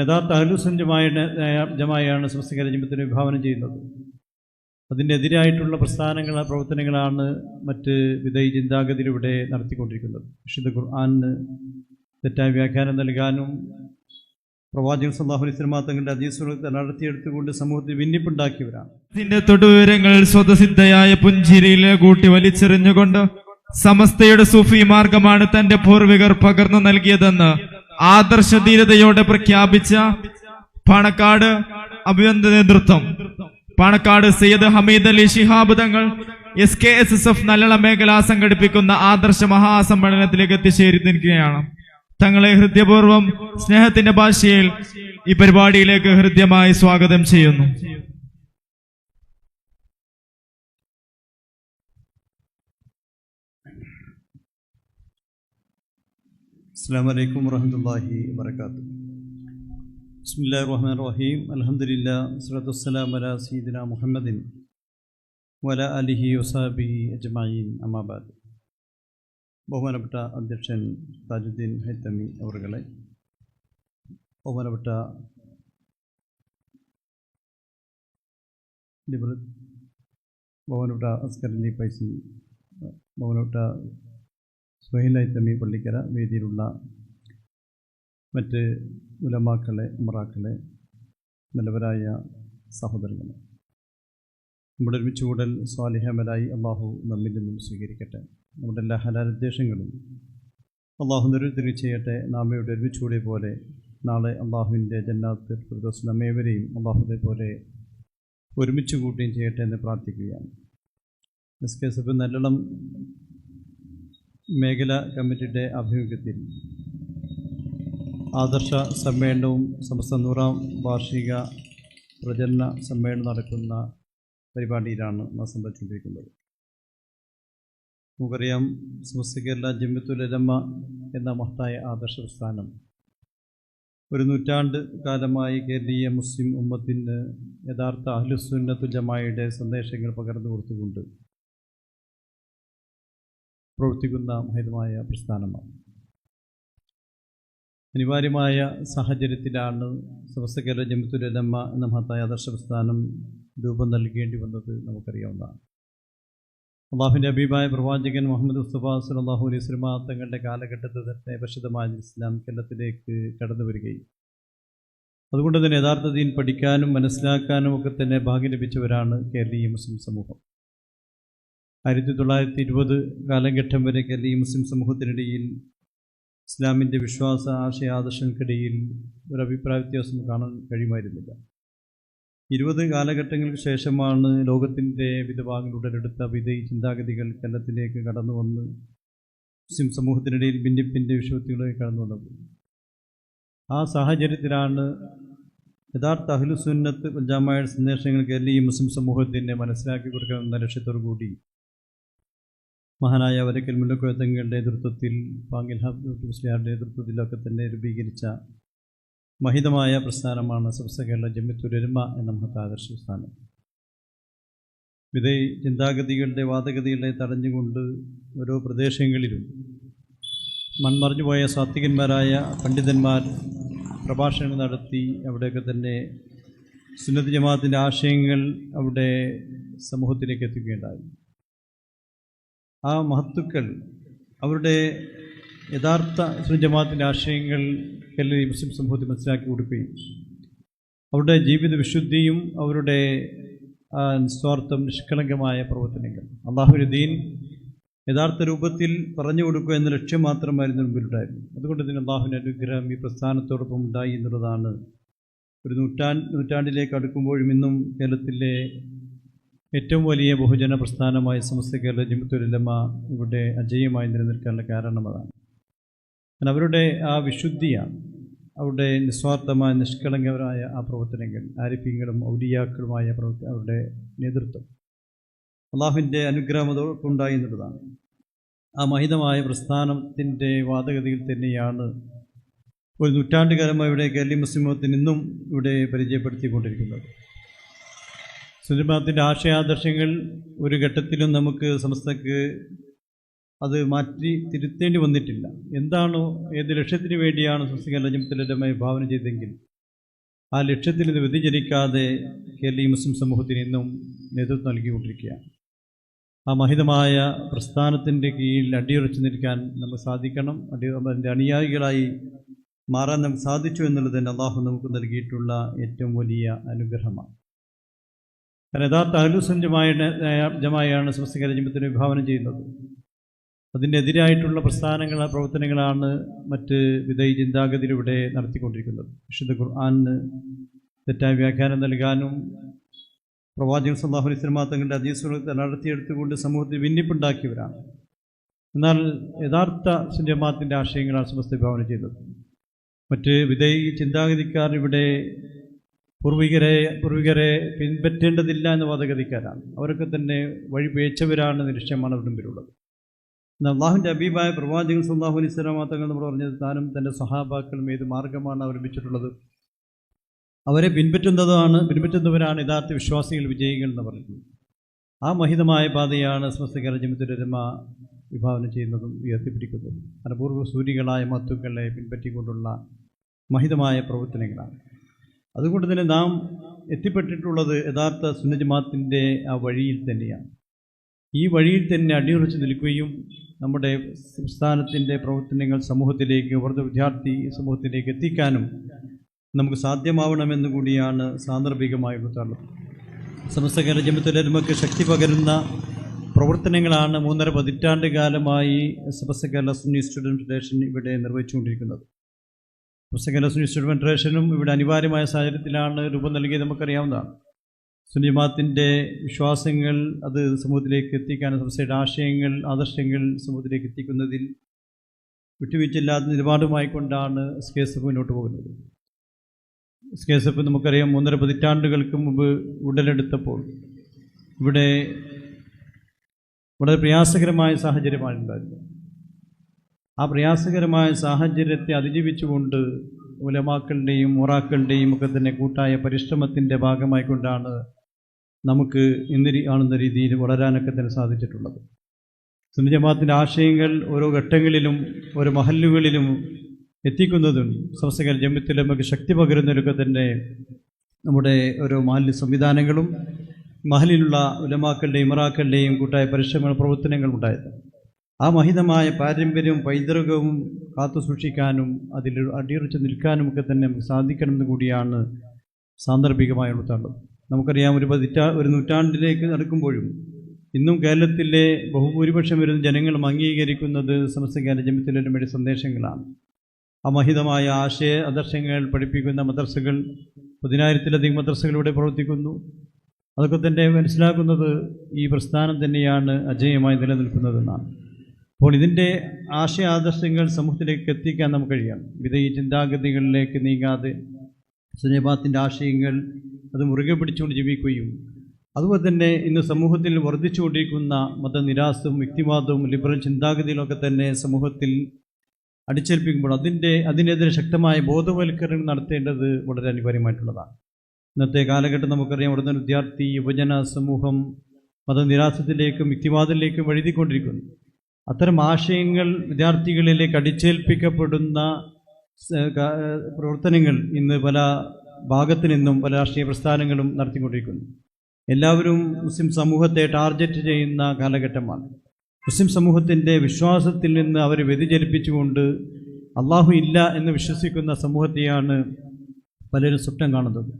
യഥാർത്ഥ അഹലുസഞ്ചമായ ജമായാണ് സമസ്തകാല ജമത്തിന് വിഭാവനം ചെയ്യുന്നത്. അതിനെതിരായിട്ടുള്ള പ്രസ്ഥാനങ്ങൾ പ്രവർത്തനങ്ങളാണ് മറ്റ് വിധേയ ചിന്താഗതിയിലൂടെ നടത്തിക്കൊണ്ടിരിക്കുന്നത്. വിശുദ്ധ ഖുർആാനിന് തെറ്റായ വ്യാഖ്യാനം നൽകാനും പ്രവാചകൻ സല്ലാഹു സ്വലമാ തങ്ങളുടെ അതീസുകളെ നടത്തിയെടുത്തുകൊണ്ട് സമൂഹത്തിൽ ഭിന്നിപ്പുണ്ടാക്കിയവരാണ്. ഇതിന്റെ തൊടുവിവരങ്ങൾ സ്വതസിദ്ധയായ പുഞ്ചിരിയിലെ കൂട്ടി വലിച്ചെറിഞ്ഞുകൊണ്ട് സമസ്തയുടെ സൂഫി മാർഗമാണ് തന്റെ പൂർവികർ പകർന്നു നൽകിയതെന്ന് ആദർശധീരതയോടെ പ്രഖ്യാപിച്ച പാണക്കാട് അഭിനന്ദ നേതൃത്വം. Panakkad Syed Hameed Ali Shihab Thangal S K S S F നല്ലള മേഖല സംഘടിപ്പിക്കുന്ന ആദർശ മഹാസമ്മേളനത്തിലേക്ക് എത്തിച്ചേരുന്നിരിക്കുകയാണ്. തങ്ങളെ ഹൃദ്യപൂർവം സ്നേഹത്തിന്റെ ഭാഷയിൽ ഈ പരിപാടിയിലേക്ക് ഹൃദ്യമായി സ്വാഗതം ചെയ്യുന്നു. അസ്സാം വലൈക്കും വറഹമത്തല്ലാഹി വാത്തു ബിസ്മില്ലാ റഹ്മാൻ റഹീം അലഹദില്ല സ്വലത്തുസ്സലാം അല സീദിന മുഹമ്മദിൻ വല അലിഹി വസാബി അജ്മീൻ അമാബാദ് ബഹുമാനപ്പെട്ട അധ്യക്ഷൻ താജുദ്ദീൻ ഹൈത്തമി അവറുകളെ ബഹുമാനപ്പെട്ട ലിബർ ബഹുമാനപ്പെട്ട അസ്കർ അലി പൈസി ബഹുമാനപ്പെട്ട സുഹൈൽ ഹൈത്തമി പള്ളിക്കര വേദിയിലുള്ള മറ്റ് ഉലമാക്കളെ ഉമറാക്കളെ നല്ലവരായ സഹോദരങ്ങളെ. നമ്മുടെ ഒരുമിച്ച് കൂടൽ സ്വാലിഹമലായി അള്ളാഹു നമ്മിൽ നിന്നും സ്വീകരിക്കട്ടെ. നമ്മുടെ എല്ലാ ഹലാലുദ്ദേശങ്ങളും അള്ളാഹു നിരുദ്ധരി ചെയ്യട്ടെ. നാമയുടെ ഇവിടെ കൂടിയ പോലെ നാളെ അള്ളാഹുവിന്റെ ജന്നാത്ത് ഫിർദോസ് നമ്മേവരെയും അള്ളാഹുദെ പോലെ ഒരുമിച്ച് കൂട്ടുകയും ചെയ്യട്ടെ എന്ന് പ്രാർത്ഥിക്കുകയാണ്. എസ് കെ എസ് എഫ് നല്ലോണം മേഖല കമ്മിറ്റിയുടെ ആഭിമുഖ്യത്തിൽ ആദർശ സമ്മേളനവും സമസ്ത നൂറാം വാർഷിക പ്രചരണ സമ്മേളനം നടക്കുന്ന പരിപാടിയിലാണ് നാം സംബന്ധിച്ചിരിക്കുന്നത് നമുക്കറിയാം സമസ്ത കേരള ജമ്യത്തുലരമ്മ എന്ന മഹത്തായ ആദർശ പ്രസ്ഥാനം ഒരു നൂറ്റാണ്ട് കാലമായി കേരളീയ മുസ്ലിം ഉമ്മത്തിന് യഥാർത്ഥ അഹ്ലുസുന്നത്തു ജമായുടെ സന്ദേശങ്ങൾ പകർന്നു കൊടുത്തുകൊണ്ട് പ്രവർത്തിക്കുന്ന മഹിതമായ പ്രസ്ഥാനമാണ്. അനിവാര്യമായ സാഹചര്യത്തിലാണ് സമസ്ത കേരള ജമിത്തുലമ്മ എന്ന മഹത്തായ ആദർശ പ്രസ്ഥാനം രൂപം നൽകേണ്ടി വന്നത് നമുക്കറിയാവുന്നതാണ്. അള്ളാഹുവിന്റെ അഭിപ്രായ പ്രവാചകൻ മുഹമ്മദ് മുസ്തഫ സുലാഹു അലൈഹി സ്വലമ തങ്ങളുടെ കാലഘട്ടത്തിൽ തന്നെ പരിശുദ്ധമായ ഇസ്ലാം കേരളത്തിലേക്ക് കടന്നു വരികയും അതുകൊണ്ട് തന്നെ യഥാർത്ഥ ദീൻ പഠിക്കാനും മനസ്സിലാക്കാനും ഒക്കെ തന്നെ ഭാഗ്യം ലഭിച്ചവരാണ് കേരളീയ മുസ്ലിം സമൂഹം. ആയിരത്തി തൊള്ളായിരത്തി ഇരുപത് കാലഘട്ടം വരെ കേരളീയ മുസ്ലിം സമൂഹത്തിനിടയിൽ ഇസ്ലാമിന്റെ വിശ്വാസ ആശയ ആദർശങ്ങൾക്കിടയിൽ ഒരു അഭിപ്രായ വ്യത്യാസം കാണാൻ കഴിയുമായിരുന്നില്ല. ഇരുപത് കാലഘട്ടങ്ങൾക്ക് ശേഷമാണ് ലോകത്തിന്റെ വിവിധ ഭാഗങ്ങൾ ഉടലെടുത്ത ചിന്താഗതികൾ കേരളത്തിലേക്ക് കടന്നു വന്ന് മുസ്ലിം സമൂഹത്തിനിടയിൽ ഭിന്നിപ്പിന്റെ വിഷയത്തിലേക്ക് കടന്നു വന്നത്. ആ സാഹചര്യത്തിലാണ് യഥാർത്ഥ അഹ്ലുസുന്നത്ത് ജാമായ സന്ദേശങ്ങൾ കേരളീയ മുസ്ലിം സമൂഹത്തിന്റെ മനസ്സിലാക്കി കൊടുക്കണമെന്ന ലക്ഷ്യത്തോടു കൂടി മഹാനായ വരക്കൽ മുല്ലക്കുഴത്തങ്ങളുടെ നേതൃത്വത്തിൽ പാങ്കിൽ ഹബ്ദുൽ മുസ്ലിയാരുടെ നേതൃത്വത്തിലൊക്കെ തന്നെ രൂപീകരിച്ച മഹിതമായ പ്രസ്ഥാനമാണ് സംസ്ഥ കേരള ജമ്മിത്തുരമ എന്ന മഹത്താദർശ പ്രസ്ഥാനം. വിധേ ചിന്താഗതികളുടെ വാദഗതികളെ തടഞ്ഞുകൊണ്ട് ഓരോ പ്രദേശങ്ങളിലും മൺമറിഞ്ഞുപോയ സാത്വികന്മാരായ പണ്ഡിതന്മാർ പ്രഭാഷണങ്ങൾ നടത്തി അവിടെയൊക്കെ തന്നെ സുന്നത്ത് ജമാഅത്തിന്റെ ആശയങ്ങൾ അവിടെ സമൂഹത്തിലേക്ക് എത്തിക്കുകയുണ്ടായി ആ മഹത്തുക്കൾ അവരുടെ യഥാർത്ഥ ജമാഅത്തിന്റെ ആശയങ്ങൾ എല്ലാ മുസ്ലിം സമൂഹത്തിൽ മനസ്സിലാക്കി കൊടുക്കുകയും അവരുടെ ജീവിത വിശുദ്ധിയും അവരുടെ നിസ്വാർത്ഥം നിഷ്കളങ്കമായ പ്രവർത്തനങ്ങൾ. അള്ളാഹുവിന്റെ ദീൻ യഥാർത്ഥ രൂപത്തിൽ പറഞ്ഞു കൊടുക്കുക എന്ന ലക്ഷ്യം മാത്രമായിരുന്നു മുമ്പിലുണ്ടായിരുന്നു അതുകൊണ്ട് തന്നെ അള്ളാഹുവിന്റെ അനുഗ്രഹം ഈ പ്രസ്ഥാനത്തോടൊപ്പം ഉണ്ടായി എന്നുള്ളതാണ് ഒരു നൂറ്റാണ്ട് നൂറ്റാണ്ടിലേക്ക് അടുക്കുമ്പോഴും ഇന്നും കേരളത്തിലെ ഏറ്റവും വലിയ ബഹുജന പ്രസ്ഥാനമായ സമസ്ത കേരള ജിമുത്തുലമ ഇവിടെ അജയമായി നിലനിൽക്കാനുള്ള കാരണം അതാണ്. അവരുടെ ആ വിശുദ്ധിയാണ് അവരുടെ നിസ്വാർത്ഥമായ നിഷ്കളങ്കരായ ആ പ്രവർത്തനങ്ങൾ ആരിഫ്യങ്ങളും ഔലിയാക്കളുമായ പ്രവർത്തന അവരുടെ നേതൃത്വം. അള്ളാഹുവിന്റെ അനുഗ്രഹം അതോടൊപ്പമുണ്ടായി എന്നുള്ളതാണ്. ആ മഹിതമായ പ്രസ്ഥാനത്തിന്റെ വാദഗതിയിൽ തന്നെയാണ് ഒരു നൂറ്റാണ്ടുകാലമായി ഇവിടെ കേരളീയ മുസ്ലിമത്തിന് ഇന്നും ഇവിടെ പരിചയപ്പെടുത്തിക്കൊണ്ടിരിക്കുന്നത്. സുലഭത്തിന്റെ ആശയാദർശങ്ങൾ ഒരു ഘട്ടത്തിലും നമുക്ക് സംസ്ഥക്ക് അത് മാറ്റി തിരുത്തേണ്ടി വന്നിട്ടില്ല. എന്താണോ ഏത് ലക്ഷ്യത്തിന് വേണ്ടിയാണ് സംസ്ഥ ലജമത്തിലമായി ഭാവന ചെയ്തെങ്കിൽ ആ ലക്ഷ്യത്തിൽ ഇത് വ്യതിചരിക്കാതെ കേരളീയ മുസ്ലിം സമൂഹത്തിന് ഇന്നും നേതൃത്വം നൽകിക്കൊണ്ടിരിക്കുകയാണ്. ആ മഹിതമായ പ്രസ്ഥാനത്തിന്റെ കീഴിൽ അടിയുറച്ചു നിൽക്കാൻ നമുക്ക് സാധിക്കണം. അടി അതിന്റെ അനുയായികളായി മാറാൻ നമുക്ക് സാധിച്ചു എന്നുള്ളത് തന്നെ അള്ളാഹു നമുക്ക് നൽകിയിട്ടുള്ള ഏറ്റവും വലിയ അനുഗ്രഹമാണ്. കാരണം യഥാർത്ഥ അഹലുസഞ്ചമായ ജമായാണ് സമസ്ത രജിമത്തിന് വിഭാവനം ചെയ്യുന്നത്. അതിന്റെ എതിരായിട്ടുള്ള പ്രസ്ഥാനങ്ങൾ പ്രവർത്തനങ്ങളാണ് മറ്റ് വിധേയ ചിന്താഗതിയിലൂടെ നടത്തിക്കൊണ്ടിരിക്കുന്നത്. വിശുദ്ധ ഖുർആാനിന് തെറ്റായ വ്യാഖ്യാനം നൽകാനും പ്രവാചകൻ സല്ലാഹു അലൈഹി സ്വലമാ തങ്ങളുടെ അതീസുകളെ നടത്തിയെടുത്തുകൊണ്ട് സമൂഹത്തിൽ ഭിന്നിപ്പുണ്ടാക്കിയവരാണ്. എന്നാൽ യഥാർത്ഥ സുജമാത്തിന്റെ ആശയങ്ങളാണ് സമസ്ത വിഭാവനം ചെയ്തത് മറ്റ് വിധേയ ചിന്താഗതിക്കാർ ഇവിടെ പൂർവികരെ പൂർവികരെ പിൻപറ്റേണ്ടതില്ല എന്ന് വാദഗതിക്കാരാണ്. അവരൊക്കെ തന്നെ വഴി പേച്ചവരാണ് നിശ്ചയമാണ് അവരുടെ മുമ്പിലുള്ളത്. എന്നാൽ അള്ളാഹുവിന്റെ അബീബായ പ്രവാചകൻ സല്ലാഹു അലൈഹി സ്വലാമ തങ്ങൾ നമ്മൾ പറഞ്ഞത് താനും തന്റെ സഹാബാക്കളും ഏത് മാർഗമാണ് അവലംബിച്ചിട്ടുള്ളത്? അവരെ പിൻപറ്റുന്നതാണ് പിൻപറ്റുന്നവരാണ് യഥാർത്ഥ വിശ്വാസികൾ വിജയികൾ എന്ന് പറയുന്നത്. ആ മഹിതമായ പാതയാണ് സമസ്ത ജമിത്തുരമ വിഭാവനം ചെയ്യുന്നതും ഉയർത്തിപ്പിടിക്കുന്നതും. അനുപൂർവ സൂര്യകളായ മത്തുക്കളെ പിൻപറ്റിക്കൊണ്ടുള്ള മഹിതമായ പ്രവർത്തനങ്ങളാണ്. അതുകൊണ്ട് തന്നെ നാം എത്തിപ്പെട്ടിട്ടുള്ളത് യഥാർത്ഥ സുന്നജമാത്തിന്റെ ആ വഴിയിൽ തന്നെയാണ്. ഈ വഴിയിൽ തന്നെ അടിയുറച്ച് നിൽക്കുകയും നമ്മുടെ സംസ്ഥാനത്തിന്റെ പ്രവർത്തനങ്ങൾ സമൂഹത്തിലേക്ക് വെറുതെ വിദ്യാർത്ഥി സമൂഹത്തിലേക്ക് എത്തിക്കാനും നമുക്ക് സാധ്യമാവണമെന്ന് കൂടിയാണ് സാന്ദർഭികമായി ഉൾക്കൊള്ളുന്നത് സമസ്ത കേരള ജമത്തുലമക്ക് ശക്തി പകരുന്ന പ്രവർത്തനങ്ങളാണ് മൂന്നര പതിറ്റാണ്ട് കാലമായി സമസ്ത കേരള സുന്നി സ്റ്റുഡന്റ് ഫെഡറേഷൻ ഇവിടെ നിർവഹിച്ചുകൊണ്ടിരിക്കുന്നത്. സുന്നി ഫെഡറേഷനും ഇവിടെ അനിവാര്യമായ സാഹചര്യത്തിലാണ് രൂപം നൽകിയത് നമുക്കറിയാവുന്നതാണ്. സുനിമാത്തിന്റെ വിശ്വാസങ്ങൾ അത് സമൂഹത്തിലേക്ക് എത്തിക്കാൻ സംസ്ഥയുടെ ആശയങ്ങൾ ആദർശങ്ങൾ സമൂഹത്തിലേക്ക് എത്തിക്കുന്നതിൽ വിട്ടുവീഴ്ചയില്ലാത്ത നിലപാടുമായി കൊണ്ടാണ് എസ് കെ എസ് എഫ് മുന്നോട്ട് പോകുന്നത്. എസ് കെ എസ് എഫ് നമുക്കറിയാം മൂന്നര പതിറ്റാണ്ടുകൾക്ക് മുമ്പ് ഉടലെടുത്തപ്പോൾ ഇവിടെ വളരെ പ്രയാസകരമായ സാഹചര്യമാണ് ഉണ്ടായിരുന്നത് ആ പ്രയാസകരമായ സാഹചര്യത്തെ അതിജീവിച്ചുകൊണ്ട് ഉലമാക്കളുടെയും ഉറാക്കളുടെയും ഒക്കെ തന്നെ കൂട്ടായ പരിശ്രമത്തിന്റെ ഭാഗമായിക്കൊണ്ടാണ് നമുക്ക് ഇന്ന് കാണുന്ന രീതിയിൽ വളരാനൊക്കെ തന്നെ സാധിച്ചിട്ടുള്ളത്. സുനിജമാത്തിന്റെ ആശയങ്ങൾ ഓരോ ഘട്ടങ്ങളിലും ഓരോ മഹല്ലുകളിലും എത്തിക്കുന്നതും സംസ്ഥകൾ ജമ്യത്തിൽ നമുക്ക് ശക്തി പകരുന്നതിലൊക്കെ തന്നെ നമ്മുടെ ഓരോ മാലിന്യ സംവിധാനങ്ങളും മഹലിലുള്ള ഉലമാക്കളുടെയും ഇമറാക്കളുടെയും കൂട്ടായ പരിശ്രമ പ്രവർത്തനങ്ങൾ ഉണ്ടായത് ആ മഹിതമായ പാരമ്പര്യവും പൈതൃകവും കാത്തുസൂക്ഷിക്കാനും അതിൽ അടിയുറച്ച് നിൽക്കാനും ഒക്കെ തന്നെ നമുക്ക് സാധിക്കണമെന്ന് കൂടിയാണ് സാന്ദർഭികമായ ഉൾത്താണ്ടത് നമുക്കറിയാം ഒരു പതിറ്റാ ഒരു നൂറ്റാണ്ടിലേക്ക് നടക്കുമ്പോഴും ഇന്നും കേരളത്തിലെ ബഹുഭൂരിപക്ഷം വരുന്ന ജനങ്ങളും അംഗീകരിക്കുന്നത് സമസ്ത കേരള മേടി സന്ദേശങ്ങളാണ്. ആ മഹിതമായ ആശയ ആദർശങ്ങൾ പഠിപ്പിക്കുന്ന മദ്രസകൾ പതിനായിരത്തിലധികം മദ്രസകൾ ഇവിടെ പ്രവർത്തിക്കുന്നു. അതൊക്കെ തന്നെ മനസ്സിലാക്കുന്നത് ഈ പ്രസ്ഥാനം തന്നെയാണ് അജയമായി നിലനിൽക്കുന്നതെന്നാണ്. അപ്പോൾ ഇതിന്റെ ആശയാദർശങ്ങൾ സമൂഹത്തിലേക്ക് എത്തിക്കാൻ നമുക്ക് കഴിയണം ഈ ചിന്താഗതികളിലേക്ക് നീങ്ങാതെ സുനേബാത്തിന്റെ ആശയങ്ങൾ അത് മുറുകെ പിടിച്ചുകൊണ്ട് ജീവിക്കുകയും അതുപോലെ തന്നെ ഇന്ന് സമൂഹത്തിൽ വർദ്ധിച്ചുകൊണ്ടിരിക്കുന്ന മതനിരാസവും വ്യക്തിവാദവും ലിബറൽ ചിന്താഗതിയിലൊക്കെ തന്നെ സമൂഹത്തിൽ അടിച്ചേൽപ്പിക്കുമ്പോൾ അതിന്റെ അതിനെതിരെ ശക്തമായ ബോധവൽക്കരണം നടത്തേണ്ടത് വളരെ അനിവാര്യമായിട്ടുള്ളതാണ്. ഇന്നത്തെ കാലഘട്ടം നമുക്കറിയാം ഉടനെ വിദ്യാർത്ഥി യുവജന സമൂഹം മതനിരാസത്തിലേക്കും വ്യക്തിവാദത്തിലേക്കും വഴുതിക്കൊണ്ടിരിക്കുന്നു. അത്തരം ആശയങ്ങൾ വിദ്യാർത്ഥികളിലേക്ക് അടിച്ചേൽപ്പിക്കപ്പെടുന്ന പ്രവർത്തനങ്ങൾ ഇന്ന് പല ഭാഗത്തു നിന്നും പല രാഷ്ട്രീയ പ്രസ്ഥാനങ്ങളും നടത്തിക്കൊണ്ടിരിക്കുന്നു. എല്ലാവരും മുസ്ലിം സമൂഹത്തെ ടാർഗറ്റ് ചെയ്യുന്ന കാലഘട്ടമാണ്. മുസ്ലിം സമൂഹത്തിന്റെ വിശ്വാസത്തിൽ നിന്ന് അവരെ വ്യതിചലിപ്പിച്ചുകൊണ്ട് അള്ളാഹു ഇല്ല എന്ന് വിശ്വസിക്കുന്ന സമൂഹത്തെയാണ് പലരും സ്വപ്നം കാണുന്നത്.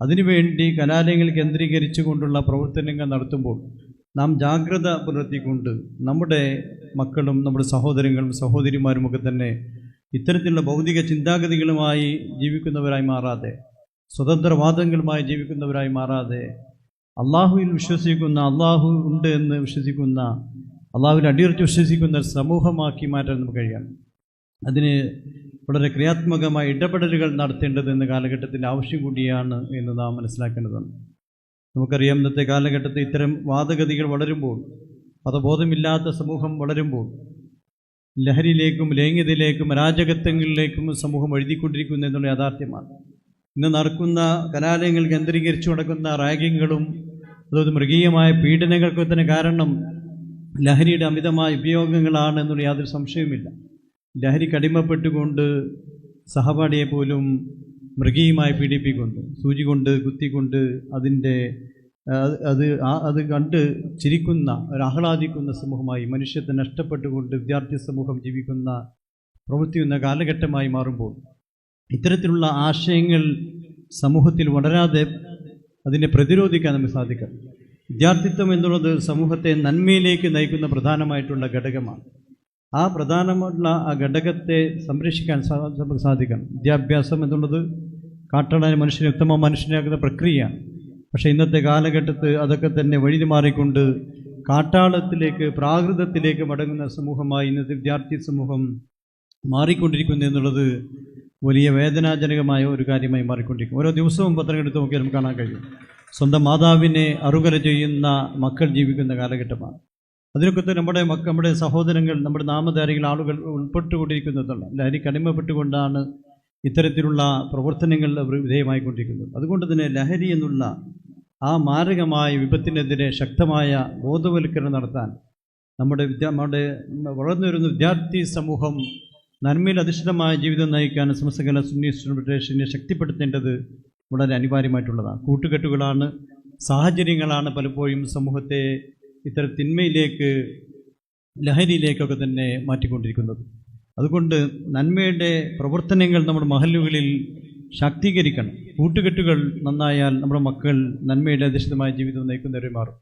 അതിനുവേണ്ടി കലാലയങ്ങൾ കേന്ദ്രീകരിച്ചുകൊണ്ടുള്ള പ്രവർത്തനങ്ങൾ നടത്തുമ്പോൾ നാം ജാഗ്രത പുലർത്തിക്കൊണ്ട് നമ്മുടെ മക്കളും നമ്മുടെ സഹോദരങ്ങളും സഹോദരിമാരും ഒക്കെ തന്നെ ഇത്തരത്തിലുള്ള ഭൗതിക ചിന്താഗതികളുമായി ജീവിക്കുന്നവരായി മാറാതെ സ്വതന്ത്രവാദങ്ങളുമായി ജീവിക്കുന്നവരായി മാറാതെ അള്ളാഹുവിൽ വിശ്വസിക്കുന്ന അള്ളാഹു ഉണ്ട് എന്ന് വിശ്വസിക്കുന്ന അള്ളാഹുവിൽ അടിയുറച്ച് വിശ്വസിക്കുന്ന സമൂഹമാക്കി മാറ്റാൻ നമുക്ക് കഴിയാം അതിന് വളരെ ക്രിയാത്മകമായ ഇടപെടലുകൾ നടത്തേണ്ടത് എന്ന കാലഘട്ടത്തിന്റെ ആവശ്യം കൂടിയാണ് എന്ന് നാം മനസ്സിലാക്കേണ്ടതാണ് നമുക്കറിയാം ഇന്നത്തെ കാലഘട്ടത്തിൽ ഇത്തരം വാദഗതികൾ വളരുമ്പോൾ മതബോധമില്ലാത്ത സമൂഹം വളരുമ്പോൾ ലഹരിയിലേക്കും ലൈംഗികതയിലേക്കും അരാജകത്വങ്ങളിലേക്കും സമൂഹം എഴുതിക്കൊണ്ടിരിക്കുന്നു എന്നുള്ള യാഥാർത്ഥ്യമാണ്. ഇന്ന് നടക്കുന്ന കലാലയങ്ങൾ കേന്ദ്രീകരിച്ചു നടക്കുന്ന റാഗിങ്ങുകളും അതുപോലെ മൃഗീയമായ പീഡനങ്ങൾക്കും തന്നെ കാരണം ലഹരിയുടെ അമിതമായ ഉപയോഗങ്ങളാണ് എന്നുള്ള യാതൊരു സംശയവുമില്ല. ലഹരിക്ക് അടിമപ്പെട്ടുകൊണ്ട് സഹപാഠിയെ പോലും മൃഗീയമായി പീഡിപ്പിക്കൊണ്ട് സൂചി കൊണ്ട് കുത്തിക്കൊണ്ട് അതിന്റെ അത് അത് കണ്ട് ചിരിക്കുന്ന ഒരു ആഹ്ലാദിക്കുന്ന സമൂഹമായി മനുഷ്യത്തെ നഷ്ടപ്പെട്ടുകൊണ്ട് വിദ്യാർത്ഥി സമൂഹം ജീവിക്കുന്ന പ്രവൃത്തിയുന്ന കാലഘട്ടമായി മാറുമ്പോൾ ഇത്തരത്തിലുള്ള ആശയങ്ങൾ സമൂഹത്തിൽ വളരാതെ അതിനെ പ്രതിരോധിക്കാൻ നമുക്ക് സാധിക്കണം വിദ്യാർത്ഥിത്വം എന്നുള്ളത് സമൂഹത്തെ നന്മയിലേക്ക് നയിക്കുന്ന പ്രധാനമായിട്ടുള്ള ഘടകമാണ്. ആ പ്രധാനമുള്ള ആ ഘടകത്തെ സംരക്ഷിക്കാൻ നമുക്ക് സാധിക്കണം വിദ്യാഭ്യാസം എന്നുള്ളത് കാട്ടാളായ മനുഷ്യനെ ഉത്തമ മനുഷ്യനാക്കുന്ന പ്രക്രിയ. പക്ഷേ ഇന്നത്തെ കാലഘട്ടത്ത് അതൊക്കെ തന്നെ വഴി മാറിക്കൊണ്ട് കാട്ടാളത്തിലേക്ക് പ്രാകൃതത്തിലേക്ക് മടങ്ങുന്ന സമൂഹമായി ഇന്നത്തെ വിദ്യാർത്ഥി സമൂഹം മാറിക്കൊണ്ടിരിക്കുന്നു എന്നുള്ളത് വലിയ വേദനാജനകമായ ഒരു കാര്യമായി മാറിക്കൊണ്ടിരിക്കും ഓരോ ദിവസവും പത്രം എടുത്ത് നോക്കിയാൽ നമുക്ക് കാണാൻ കഴിയും. സ്വന്തം മാതാവിനെ അറുകല ചെയ്യുന്ന മക്കൾ ജീവിക്കുന്ന കാലഘട്ടമാണ്. അതിനൊക്കെ തന്നെ നമ്മുടെ മക്ക നമ്മുടെ സഹോദരങ്ങൾ നമ്മുടെ നാമധാരികൾ ആളുകൾ ഉൾപ്പെട്ടുകൊണ്ടിരിക്കുന്നതല്ല. ലഹരിക്ക് അടിമപ്പെട്ടുകൊണ്ടാണ് ഇത്തരത്തിലുള്ള പ്രവർത്തനങ്ങൾ അവർ വിധേയമായിക്കൊണ്ടിരിക്കുന്നത് അതുകൊണ്ട് തന്നെ ലഹരി എന്നുള്ള ആ മാരകമായ വിപത്തിനെതിരെ ശക്തമായ ബോധവൽക്കരണം നടത്താൻ നമ്മുടെ വിദ്യാ നമ്മുടെ വളർന്നു വരുന്ന വിദ്യാർത്ഥി സമൂഹം നന്മയിൽ അധിഷ്ഠിതമായ ജീവിതം നയിക്കാൻ സമസ്തകല സുന്നി സുനിഷനെ ശക്തിപ്പെടുത്തേണ്ടത് വളരെ അനിവാര്യമായിട്ടുള്ളതാണ്. കൂട്ടുകെട്ടുകളാണ് സാഹചര്യങ്ങളാണ് പലപ്പോഴും സമൂഹത്തെ ഇത്തരം തിന്മയിലേക്ക് ലഹരിയിലേക്കൊക്കെ തന്നെ മാറ്റിക്കൊണ്ടിരിക്കുന്നത്. അതുകൊണ്ട് നന്മയുടെ പ്രവർത്തനങ്ങൾ നമ്മുടെ മഹല്ലുകളിൽ ശാക്തീകരിക്കണം. കൂട്ടുകെട്ടുകൾ നന്നായാൽ നമ്മുടെ മക്കൾ നന്മയുടെ അധിഷ്ഠിതമായ ജീവിതം നയിക്കുന്നവരെ മാറും.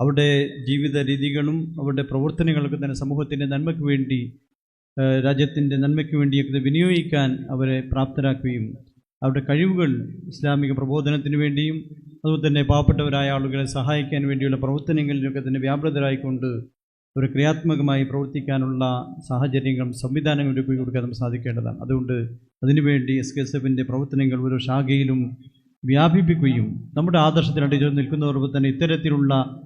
അവരുടെ ജീവിത രീതികളും അവരുടെ പ്രവർത്തനങ്ങളൊക്കെ തന്നെ സമൂഹത്തിന്റെ നന്മയ്ക്ക് വേണ്ടി രാജ്യത്തിന്റെ നന്മയ്ക്ക് വേണ്ടിയൊക്കെ വിനിയോഗിക്കാൻ അവരെ പ്രാപ്തരാക്കുകയും അവരുടെ കഴിവുകൾ ഇസ്ലാമിക പ്രബോധനത്തിന് വേണ്ടിയും അതുപോലെ തന്നെ പാവപ്പെട്ടവരായ ആളുകളെ സഹായിക്കാൻ വേണ്ടിയുള്ള പ്രവർത്തനങ്ങളിലൊക്കെ തന്നെ വ്യാപൃതരായിക്കൊണ്ട് ഒരു ക്രിയാത്മകമായി പ്രവർത്തിക്കാനുള്ള സാഹചര്യങ്ങളും സംവിധാനങ്ങളും ഒരുക്കി കൊടുക്കാൻ നമുക്ക് സാധിക്കേണ്ടതാണ്. അതുകൊണ്ട് അതിനുവേണ്ടി എസ് കെ എസ് എഫിന്റെ പ്രവർത്തനങ്ങൾ ഓരോ ശാഖയിലും വ്യാപിപ്പിക്കുകയും നമ്മുടെ ആദർശത്തിനായിട്ട് ചേർന്ന് നിൽക്കുന്നതോടൊപ്പം തന്നെ ഇത്തരത്തിലുള്ള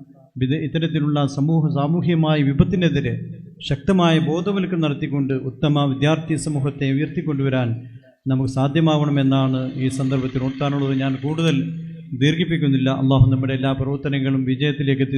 ഇത്തരത്തിലുള്ള സമൂഹ സാമൂഹ്യമായ വിപത്തിനെതിരെ ശക്തമായ ബോധവൽക്കരണം നടത്തിക്കൊണ്ട് ഉത്തമ വിദ്യാർത്ഥി സമൂഹത്തെ ഉയർത്തിക്കൊണ്ടുവരാൻ നമുക്ക് സാധ്യമാവണമെന്നാണ് ഈ സന്ദർഭത്തിൽ ഉണർത്താനുള്ളത് ഞാൻ കൂടുതൽ ദീർഘിപ്പിക്കുന്നില്ല. അള്ളാഹു നമ്മുടെ എല്ലാ പ്രവർത്തനങ്ങളും വിജയത്തിലേക്ക് എത്തി